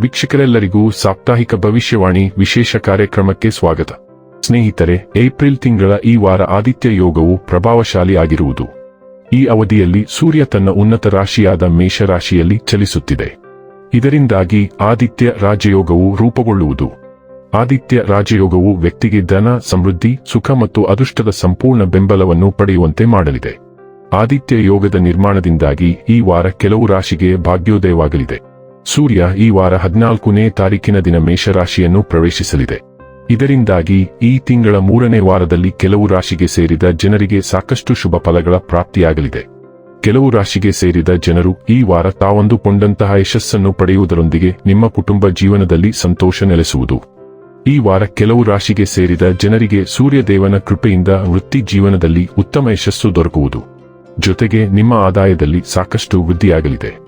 ವೀಕ್ಷಕರೆಲ್ಲರಿಗೂ ಸಾಪ್ತಾಹಿಕ ಭವಿಷ್ಯವಾಣಿ ವಿಶೇಷ ಕಾರ್ಯಕ್ರಮಕ್ಕೆ ಸ್ವಾಗತ. ಸ್ನೇಹಿತರೆ, ಏಪ್ರಿಲ್ ತಿಂಗಳ ಈ ವಾರ ಆದಿತ್ಯ ಯೋಗವು ಪ್ರಭಾವಶಾಲಿ ಆಗಿರುವುದು. ಈ ಅವಧಿಯಲ್ಲಿ ಸೂರ್ಯ ತನ್ನ ಉನ್ನತ ರಾಶಿಯಾದ ಮೇಷರಾಶಿಯಲ್ಲಿ ಚಲಿಸುತ್ತಿದೆ. ಇದರಿಂದಾಗಿ ಆದಿತ್ಯ ರಾಜಯೋಗವು ರೂಪುಗೊಳ್ಳುವುದು. ಆದಿತ್ಯ ರಾಜಯೋಗವು ವ್ಯಕ್ತಿಗೆ ಧನ, ಸಮೃದ್ಧಿ, ಸುಖ ಮತ್ತು ಅದೃಷ್ಟದ ಸಂಪೂರ್ಣ ಬೆಂಬಲವನ್ನು ಪಡೆಯುವಂತೆ ಮಾಡಲಿದೆ. ಆದಿತ್ಯ ಯೋಗದ ನಿರ್ಮಾಣದಿಂದಾಗಿ ಈ ವಾರ ಕೆಲವು ರಾಶಿಗೆ ಭಾಗ್ಯೋದಯವಾಗಲಿದೆ. ಸೂರ್ಯ ಈ ವಾರ ಹದಿನಾಲ್ಕನೇ ತಾರೀಕಿನ ದಿನ ಮೇಷರಾಶಿಯನ್ನು ಪ್ರವೇಶಿಸಲಿದೆ. ಇದರಿಂದಾಗಿ ಈ ತಿಂಗಳ ಮೂರನೇ ವಾರದಲ್ಲಿ ಕೆಲವು ರಾಶಿಗೆ ಸೇರಿದ ಜನರಿಗೆ ಸಾಕಷ್ಟು ಶುಭ ಫಲಗಳ ಪ್ರಾಪ್ತಿಯಾಗಲಿದೆ. ಕೆಲವು ರಾಶಿಗೆ ಸೇರಿದ ಜನರು ಈ ವಾರ ತಾವಂದುಕೊಂಡಂತಹ ಯಶಸ್ಸನ್ನು ಪಡೆಯುವುದರೊಂದಿಗೆ ನಿಮ್ಮ ಕುಟುಂಬ ಜೀವನದಲ್ಲಿ ಸಂತೋಷ ನೆಲೆಸುವುದು. ಈ ವಾರ ಕೆಲವು ರಾಶಿಗೆ ಸೇರಿದ ಜನರಿಗೆ ಸೂರ್ಯದೇವನ ಕೃಪೆಯಿಂದ ವೃತ್ತಿ ಜೀವನದಲ್ಲಿ ಉತ್ತಮ ಯಶಸ್ಸು ದೊರಕುವುದು. ಜೊತೆಗೆ ನಿಮ್ಮ ಆದಾಯದಲ್ಲಿ ಸಾಕಷ್ಟು ವೃದ್ಧಿಯಾಗಲಿದೆ.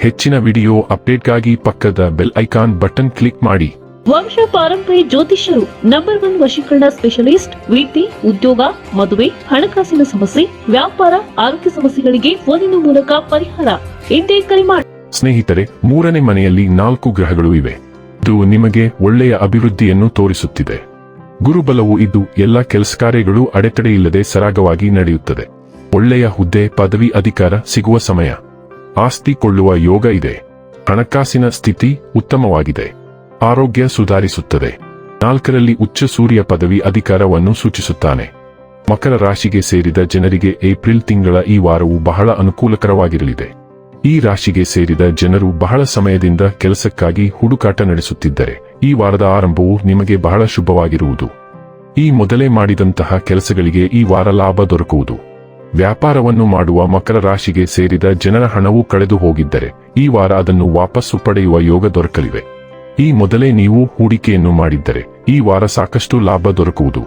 ಹೆಚ್ಚಿನ ವಿಡಿಯೋ ಅಪ್ಡೇಟ್ಗಾಗಿ ಪಕ್ಕದ ಬೆಲ್ ಐಕಾನ್ ಬಟನ್ ಕ್ಲಿಕ್ ಮಾಡಿ. ವಂಶ ಪಾರಂಪರ್ಯ ಜ್ಯೋತಿಷ್ಯರು ನಂಬರ್ ಒನ್ ವಶೀಕರಣ ಸ್ಪೆಷಲಿಸ್ಟ್ ವೃತ್ತಿ ಉದ್ಯೋಗ ಮದುವೆ ಹಣಕಾಸಿನ ಸಮಸ್ಯೆ ವ್ಯಾಪಾರ ಆರೋಗ್ಯ ಸಮಸ್ಯೆಗಳಿಗೆ ಫೋನಿನ ಮೂಲಕ ಪರಿಹಾರ. ಇಂದೇ ಕರೆ ಮಾಡಿ ಸ್ನೇಹಿತರೆ ಮೂರನೇ ಮನೆಯಲ್ಲಿ ನಾಲ್ಕು ಗ್ರಹಗಳು ಇವೆ. ಇದು ನಿಮಗೆ ಒಳ್ಳೆಯ ಅಭಿವೃದ್ಧಿಯನ್ನು ತೋರಿಸುತ್ತಿದೆ. ಗುರುಬಲವು ಇದ್ದು ಎಲ್ಲ ಕೆಲಸ ಕಾರ್ಯಗಳು ಅಡೆತಡೆಯಿಲ್ಲದೆ ಸರಾಗವಾಗಿ ನಡೆಯುತ್ತದೆ. ಒಳ್ಳೆಯ ಹುದ್ದೆ ಪದವಿ ಅಧಿಕಾರ ಸಿಗುವ ಸಮಯ. ಆಸ್ತಿ ಕೊಳ್ಳುವ ಯೋಗ ಇದೆ. ಹಣಕಾಸಿನ ಸ್ಥಿತಿ ಉತ್ತಮವಾಗಿದೆ. ಆರೋಗ್ಯ ಸುಧಾರಿಸುತ್ತದೆ. ನಾಲ್ಕರಲ್ಲಿ ಉಚ್ಚ ಸೂರ್ಯ ಪದವಿ ಅಧಿಕಾರವನ್ನು ಸೂಚಿಸುತ್ತಾನೆ. ಮಕರ ರಾಶಿಗೆ ಸೇರಿದ ಜನರಿಗೆ ಏಪ್ರಿಲ್ ತಿಂಗಳ ಈ ವಾರವು ಬಹಳ ಅನುಕೂಲಕರವಾಗಿರಲಿದೆ. ಈ ರಾಶಿಗೆ ಸೇರಿದ ಜನರು ಬಹಳ ಸಮಯದಿಂದ ಕೆಲಸಕ್ಕಾಗಿ ಹುಡುಕಾಟ ನಡೆಸುತ್ತಿದ್ದರೆ, ಈ ವಾರದ ಆರಂಭವು ನಿಮಗೆ ಬಹಳ ಶುಭವಾಗಿರುವುದು. ಈ ಮೊದಲೇ ಮಾಡಿದಂತಹ ಕೆಲಸಗಳಿಗೆ ಈ ವಾರ ಲಾಭ ದೊರಕುವುದು. ವ್ಯಾಪಾರವನ್ನು ಮಾಡುವ ಮಕರ ರಾಶಿಗೆ ಸೇರಿದ ಜನರ ಹಣವು ಕಳೆದು ಹೋಗಿದ್ದರೆ ಈ ವಾರ ಅದನ್ನು ವಾಪಸ್ಸು ಪಡೆಯುವ ಯೋಗ ದೊರಕಲಿವೆ. ಈ ಮೊದಲೇ ನೀವು ಹೂಡಿಕೆಯನ್ನು ಮಾಡಿದ್ದರೆ ಈ ವಾರ ಸಾಕಷ್ಟು ಲಾಭ ದೊರಕುವುದು.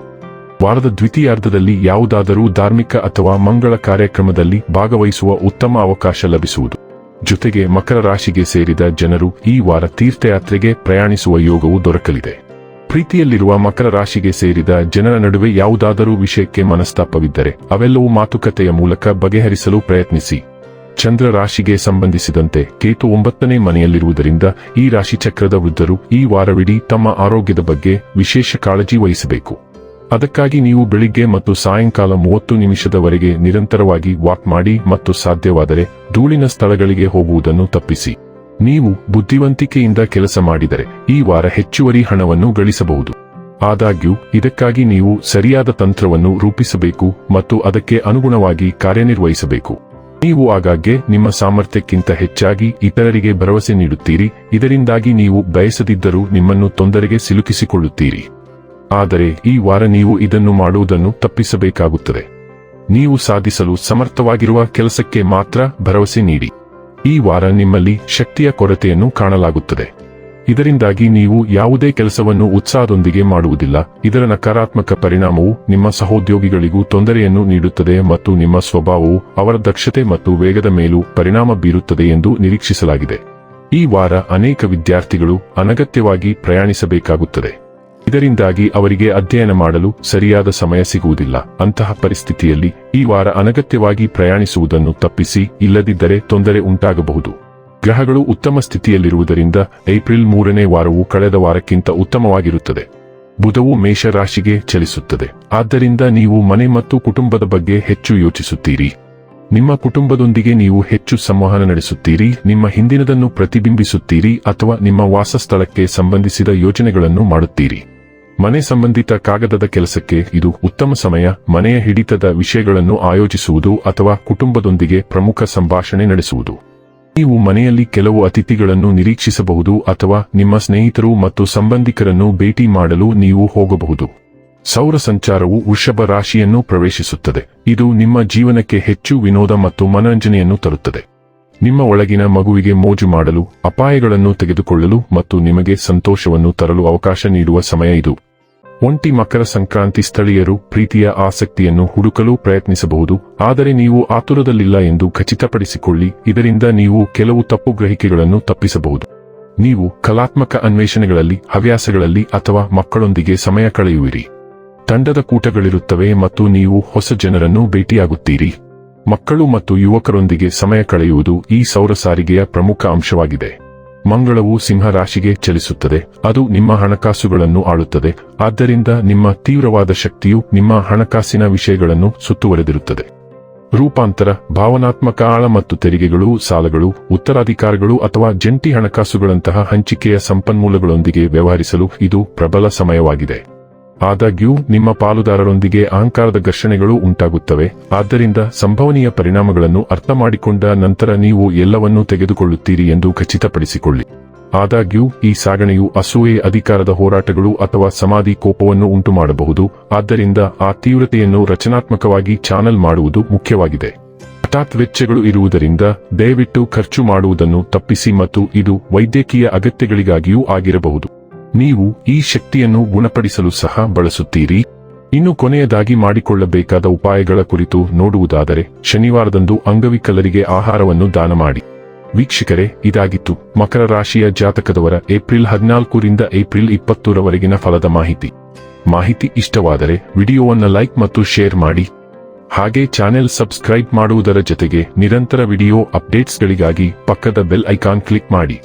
ವಾರದ ದ್ವಿತೀಯಾರ್ಧದಲ್ಲಿ ಯಾವುದಾದರೂ ಧಾರ್ಮಿಕ ಅಥವಾ ಮಂಗಳ ಕಾರ್ಯಕ್ರಮದಲ್ಲಿ ಭಾಗವಹಿಸುವ ಉತ್ತಮ ಅವಕಾಶ ಲಭಿಸುವುದು. ಜೊತೆಗೆ ಮಕರ ರಾಶಿಗೆ ಸೇರಿದ ಜನರು ಈ ವಾರ ತೀರ್ಥಯಾತ್ರೆಗೆ ಪ್ರಯಾಣಿಸುವ ಯೋಗವು ದೊರಕಲಿದೆ. ಪ್ರೀತಿಯಲ್ಲಿರುವ ಮಕರ ರಾಶಿಗೆ ಸೇರಿದ ಜನರ ನಡುವೆ ಯಾವುದಾದರೂ ವಿಷಯಕ್ಕೆ ಮನಸ್ತಾಪವಿದ್ದರೆ ಅವೆಲ್ಲವೂ ಮಾತುಕತೆಯ ಮೂಲಕ ಬಗೆಹರಿಸಲು ಪ್ರಯತ್ನಿಸಿ. ಚಂದ್ರ ರಾಶಿಗೆ ಸಂಬಂಧಿಸಿದಂತೆ ಕೇತು ಒಂಬತ್ತನೇ ಮನೆಯಲ್ಲಿರುವುದರಿಂದ ಈ ರಾಶಿ ಚಕ್ರದ ವೃದ್ಧರು ಈ ವಾರವಿಡೀ ತಮ್ಮ ಆರೋಗ್ಯದ ಬಗ್ಗೆ ವಿಶೇಷ ಕಾಳಜಿ ವಹಿಸಬೇಕು. ಅದಕ್ಕಾಗಿ ನೀವು ಬೆಳಿಗ್ಗೆ ಮತ್ತು ಸಾಯಂಕಾಲ ಮೂವತ್ತು ನಿಮಿಷದವರೆಗೆ ನಿರಂತರವಾಗಿ ವಾಕ್ ಮಾಡಿ ಮತ್ತು ಸಾಧ್ಯವಾದರೆ ಧೂಳಿನ ಸ್ಥಳಗಳಿಗೆ ಹೋಗುವುದನ್ನು ತಪ್ಪಿಸಿ. ನೀವು ಬುದ್ಧಿವಂತಿಕೆಯಿಂದ ಕೆಲಸ ಮಾಡಿದರೆ ಈ ವಾರ ಹೆಚ್ಚುವರಿ ಹಣವನ್ನು ಗಳಿಸಬಹುದು. ಆದಾಗ್ಯೂ, ಇದಕ್ಕಾಗಿ ನೀವು ಸರಿಯಾದ ತಂತ್ರವನ್ನು ರೂಪಿಸಬೇಕು ಮತ್ತು ಅದಕ್ಕೆ ಅನುಗುಣವಾಗಿ ಕಾರ್ಯನಿರ್ವಹಿಸಬೇಕು. ನೀವು ಆಗಾಗ್ಗೆ ನಿಮ್ಮ ಸಾಮರ್ಥ್ಯಕ್ಕಿಂತ ಹೆಚ್ಚಾಗಿ ಇತರರಿಗೆ ಭರವಸೆ ನೀಡುತ್ತೀರಿ, ಇದರಿಂದಾಗಿ ನೀವು ಬಯಸದಿದ್ದರೂ ನಿಮ್ಮನ್ನು ತೊಂದರೆಗೆ ಸಿಲುಕಿಸಿಕೊಳ್ಳುತ್ತೀರಿ. ಆದರೆ, ಈ ವಾರ ನೀವು ಇದನ್ನು ಮಾಡುವುದನ್ನು ತಪ್ಪಿಸಬೇಕಾಗುತ್ತದೆ. ನೀವು ಸಾಧಿಸಲು ಸಮರ್ಥವಾಗಿರುವ ಕೆಲಸಕ್ಕೆ ಮಾತ್ರ ಭರವಸೆ ನೀಡಿ. ಈ ವಾರ ನಿಮ್ಮಲ್ಲಿ ಶಕ್ತಿಯ ಕೊರತೆಯನ್ನು ಕಾಣಲಾಗುತ್ತದೆ. ಇದರಿಂದಾಗಿ ನೀವು ಯಾವುದೇ ಕೆಲಸವನ್ನು ಉತ್ಸಾಹದೊಂದಿಗೆ ಮಾಡುವುದಿಲ್ಲ. ಇದರ ನಕಾರಾತ್ಮಕ ಪರಿಣಾಮವು ನಿಮ್ಮ ಸಹೋದ್ಯೋಗಿಗಳಿಗೂ ತೊಂದರೆಯನ್ನು ನೀಡುತ್ತದೆ ಮತ್ತು ನಿಮ್ಮ ಸ್ವಭಾವವು ಅವರ ದಕ್ಷತೆ ಮತ್ತು ವೇಗದ ಮೇಲೂ ಪರಿಣಾಮ ಬೀರುತ್ತದೆ ಎಂದು ನಿರೀಕ್ಷಿಸಲಾಗಿದೆ. ಈ ವಾರ ಅನೇಕ ವಿದ್ಯಾರ್ಥಿಗಳು ಅನಗತ್ಯವಾಗಿ ಪ್ರಯಾಣಿಸಬೇಕಾಗುತ್ತದೆ. ಇದರಿಂದಾಗಿ ಅವರಿಗೆ ಅಧ್ಯಯನ ಮಾಡಲು ಸರಿಯಾದ ಸಮಯ ಸಿಗುವುದಿಲ್ಲ. ಅಂತಹ ಪರಿಸ್ಥಿತಿಯಲ್ಲಿ ಈ ವಾರ ಅನಗತ್ಯವಾಗಿ ಪ್ರಯಾಣಿಸುವುದನ್ನು ತಪ್ಪಿಸಿ, ಇಲ್ಲದಿದ್ದರೆ ತೊಂದರೆ ಉಂಟಾಗಬಹುದು. ಗ್ರಹಗಳು ಉತ್ತಮ ಸ್ಥಿತಿಯಲ್ಲಿರುವುದರಿಂದ ಏಪ್ರಿಲ್ ಮೂರನೇ ವಾರವು ಕಳೆದ ವಾರಕ್ಕಿಂತ ಉತ್ತಮವಾಗಿರುತ್ತದೆ. ಬುಧವು ಮೇಷರಾಶಿಗೆ ಚಲಿಸುತ್ತದೆ. ಆದ್ದರಿಂದ ನೀವು ಮನೆ ಮತ್ತು ಕುಟುಂಬದ ಬಗ್ಗೆ ಹೆಚ್ಚು ಯೋಚಿಸುತ್ತೀರಿ. ನಿಮ್ಮ ಕುಟುಂಬದೊಂದಿಗೆ ನೀವು ಹೆಚ್ಚು ಸಂವಹನ ನಡೆಸುತ್ತೀರಿ, ನಿಮ್ಮ ಹಿಂದಿನದನ್ನು ಪ್ರತಿಬಿಂಬಿಸುತ್ತೀರಿ ಅಥವಾ ನಿಮ್ಮ ವಾಸಸ್ಥಳಕ್ಕೆ ಸಂಬಂಧಿಸಿದ ಯೋಜನೆಗಳನ್ನು ಮಾಡುತ್ತೀರಿ. ಮನೆ ಸಂಬಂಧಿತ ಕಾಗದದ ಕೆಲಸಕ್ಕೆ ಇದು ಉತ್ತಮ ಸಮಯ. ಮನೆಯ ಹಿಡಿತದ ವಿಷಯಗಳನ್ನು ಆಯೋಜಿಸುವುದು ಅಥವಾ ಕುಟುಂಬದೊಂದಿಗೆ ಪ್ರಮುಖ ಸಂಭಾಷಣೆ ನಡೆಸುವುದು. ನೀವು ಮನೆಯಲ್ಲಿ ಕೆಲವು ಅತಿಥಿಗಳನ್ನು ನಿರೀಕ್ಷಿಸಬಹುದು ಅಥವಾ ನಿಮ್ಮ ಸ್ನೇಹಿತರು ಮತ್ತು ಸಂಬಂಧಿಕರನ್ನು ಭೇಟಿ ಮಾಡಲು ನೀವು ಹೋಗಬಹುದು. ಸೌರ ಸಂಚಾರವು ವೃಷಭ ರಾಶಿಯನ್ನು ಪ್ರವೇಶಿಸುತ್ತದೆ. ಇದು ನಿಮ್ಮ ಜೀವನಕ್ಕೆ ಹೆಚ್ಚು ವಿನೋದ ಮತ್ತು ಮನರಂಜನೆಯನ್ನು ತರುತ್ತದೆ. ನಿಮ್ಮ ಒಳಗಿನ ಮಗುವಿಗೆ ಮೋಜು ಮಾಡಲು, ಅಪಾಯಗಳನ್ನು ತೆಗೆದುಕೊಳ್ಳಲು ಮತ್ತು ನಿಮಗೆ ಸಂತೋಷವನ್ನು ತರಲು ಅವಕಾಶ ನೀಡುವ ಸಮಯ ಇದು. ಒಂಟಿ ಮಕರ ಸಂಕ್ರಾಂತಿ ಸ್ಥಳೀಯರು ಪ್ರೀತಿಯ ಆಸಕ್ತಿಯನ್ನು ಹುಡುಕಲು ಪ್ರಯತ್ನಿಸಬಹುದು, ಆದರೆ ನೀವು ಆತುರದಲ್ಲಿಲ್ಲ ಎಂದು ಖಚಿತಪಡಿಸಿಕೊಳ್ಳಿ, ಇದರಿಂದ ನೀವು ಕೆಲವು ತಪ್ಪು ಗ್ರಹಿಕೆಗಳನ್ನು ತಪ್ಪಿಸಬಹುದು. ನೀವು ಕಲಾತ್ಮಕ ಅನ್ವೇಷಣೆಗಳಲ್ಲಿ, ಹವ್ಯಾಸಗಳಲ್ಲಿ ಅಥವಾ ಮಕ್ಕಳೊಂದಿಗೆ ಸಮಯ ಕಳೆಯುವಿರಿ. ತಂಡದ ಕೂಟಗಳಿರುತ್ತವೆ ಮತ್ತು ನೀವು ಹೊಸ ಜನರನ್ನು ಭೇಟಿಯಾಗುತ್ತೀರಿ. ಮಕ್ಕಳು ಮತ್ತು ಯುವಕರೊಂದಿಗೆ ಸಮಯ ಕಳೆಯುವುದು ಈ ಸೌರ ಸಾರಿಗೆಯ ಪ್ರಮುಖ ಅಂಶವಾಗಿದೆ. ಮಂಗಳವು ಸಿಂಹ ರಾಶಿಗೆ ಚಲಿಸುತ್ತದೆ, ಅದು ನಿಮ್ಮ ಹಣಕಾಸುಗಳನ್ನು ಆಳುತ್ತದೆ, ಆದ್ದರಿಂದ ನಿಮ್ಮ ತೀವ್ರವಾದ ಶಕ್ತಿಯು ನಿಮ್ಮ ಹಣಕಾಸಿನ ವಿಷಯಗಳನ್ನು ಸುತ್ತುವರೆದಿರುತ್ತದೆ. ರೂಪಾಂತರ, ಭಾವನಾತ್ಮಕ ಆಳ ಮತ್ತು ತೆರಿಗೆಗಳು, ಸಾಲಗಳು, ಉತ್ತರಾಧಿಕಾರಗಳು ಅಥವಾ ಜಂಟಿ ಹಣಕಾಸುಗಳಂತಹ ಹಂಚಿಕೆಯ ಸಂಪನ್ಮೂಲಗಳೊಂದಿಗೆ ವ್ಯವಹರಿಸಲು ಇದು ಪ್ರಬಲ ಸಮಯವಾಗಿದೆ. ಆದಾಗ್ಯೂ, ನಿಮ್ಮ ಪಾಲುದಾರರೊಂದಿಗೆ ಅಹಂಕಾರದ ಘರ್ಷಣೆಗಳು ಉಂಟಾಗುತ್ತವೆ. ಆದ್ದರಿಂದ ಸಂಭವನೀಯ ಪರಿಣಾಮಗಳನ್ನು ಅರ್ಥಮಾಡಿಕೊಂಡ ನಂತರ ನೀವು ಎಲ್ಲವನ್ನೂ ತೆಗೆದುಕೊಳ್ಳುತ್ತೀರಿ ಎಂದು ಖಚಿತಪಡಿಸಿಕೊಳ್ಳಿ. ಆದಾಗ್ಯೂ, ಈ ಸಾಗಣೆಯು ಅಸೂಯೆ, ಅಧಿಕಾರದ ಹೋರಾಟಗಳು ಅಥವಾ ಸಮಾಧಿ ಕೋಪವನ್ನು ಉಂಟುಮಾಡಬಹುದು. ಆದ್ದರಿಂದ ಆ ತೀವ್ರತೆಯನ್ನು ರಚನಾತ್ಮಕವಾಗಿ ಚಾನಲ್ ಮಾಡುವುದು ಮುಖ್ಯವಾಗಿದೆ. ಹಠಾತ್ ವೆಚ್ಚಗಳು ಇರುವುದರಿಂದ ದಯವಿಟ್ಟು ಖರ್ಚು ಮಾಡುವುದನ್ನು ತಪ್ಪಿಸಿ ಮತ್ತು ಇದು ವೈದ್ಯಕೀಯ ಅಗತ್ಯಗಳಿಗಾಗಿಯೂ ಆಗಿರಬಹುದು. ನೀವು ಈ ಶಕ್ತಿಯನ್ನು ಗುಣಪಡಿಸಲು ಸಹ ಬಳಸುತ್ತೀರಿ. ಇನ್ನು ಕೊನೆಯದಾಗಿ ಮಾಡಿಕೊಳ್ಳಬೇಕಾದ ಉಪಾಯಗಳ ಕುರಿತು ನೋಡುವುದಾದರೆ, ಶನಿವಾರದಂದು ಅಂಗವಿಕಲರಿಗೆ ಆಹಾರವನ್ನು ದಾನ ಮಾಡಿ. ವೀಕ್ಷಕರೇ, ಇದಾಗಿತ್ತು. ಮಕರ ರಾಶಿಯ ಜಾತಕದವರ ಏಪ್ರಿಲ್ ಹದಿನಾಲ್ಕರಿಂದ ಏಪ್ರಿಲ್ ಇಪ್ಪತ್ತರವರೆಗಿನ ಫಲದ ಮಾಹಿತಿ. ಮಾಹಿತಿ ಇಷ್ಟವಾದರೆ ವಿಡಿಯೋವನ್ನು ಲೈಕ್ ಮತ್ತು ಶೇರ್ ಮಾಡಿ. ಹಾಗೆ ಚಾನೆಲ್ ಸಬ್ಸ್ಕ್ರೈಬ್ ಮಾಡುವುದರ ಜೊತೆಗೆ ನಿರಂತರ ವಿಡಿಯೋ ಅಪ್ಡೇಟ್ಸ್ಗಳಿಗಾಗಿ ಪಕ್ಕದ ಬೆಲ್ ಐಕಾನ್ ಕ್ಲಿಕ್ ಮಾಡಿ.